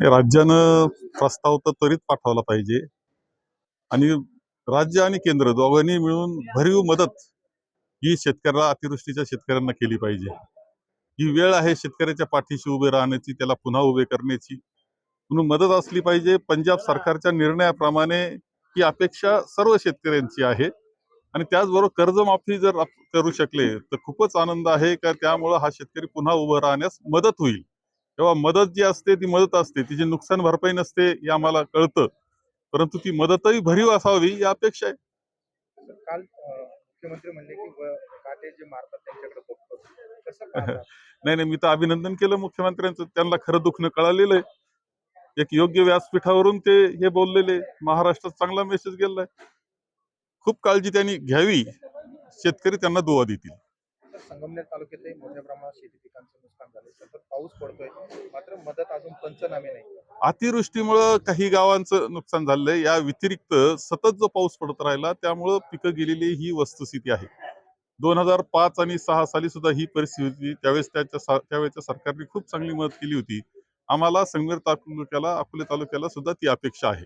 राज्यानं प्रस्ताव तर त्वरित पाठवला पाहिजे. आणि राज्य आणि केंद्र दोघांनी मिळून भरीव मदत ही शेतकऱ्याला अतिवृष्टीच्या शेतकऱ्यांना केली पाहिजे. ही वेळ आहे शेतकऱ्याच्या पाठीशी उभे राहण्याची त्याला पुन्हा उभे करण्याची. म्हणून मदत असली पाहिजे. पंजाब सरकारच्या निर्णयाप्रमाणे ही अपेक्षा सर्व शेतकऱ्यांची आहे. आणि त्याचबरोबर कर्जमाफी जर करू शकले तर खूपच आनंद आहे. का त्यामुळं हा शेतकरी पुन्हा उभं राहण्यास मदत होईल. तेव्हा मदत जी असते ती मदत असते. तिची नुकसान भरपाई नसते हे आम्हाला कळतं. परंतु ती मदतही भरीव असावी ही अपेक्षा आहे. काल मुख्यमंत्री म्हणले की जे मारतात त्यांच्याकडे? नाही नाही मी तर अभिनंदन केलं मुख्यमंत्र्यांचं. त्यांना खरं दुखणं कळालेलं आहे. एक योग्य व्यासपीठावरून ते हे बोललेले. महाराष्ट्रात चांगला मेसेज गेलाय खूप काळजी त्यांनी घ्यावी. शेतकरी त्यांना दुवा देतील. संगमनेर तालुक्यातही मोठ्या प्रमाणात शेती पिकांचं नुकसान झालं सतत पाऊस पडतोय. मात्र मदत अजून पंचनामे नाही. अतिवृष्टीमुळं काही गावांचं नुकसान झालंय. या व्यतिरिक्त सतत जो पाऊस पडत राहिला त्यामुळं पिकं गेलेली ही वस्तुस्थिती आहे. दोन हजार पाच आणि सहा साली सुद्धा ही परिस्थिती होती. त्यावेळेस त्याच्या त्यावेळेच्या सरकारने खूप चांगली मदत केली होती. आम्हाला संगमेर तालुक्याला अकोले तालुक्याला सुद्धा ती अपेक्षा आहे.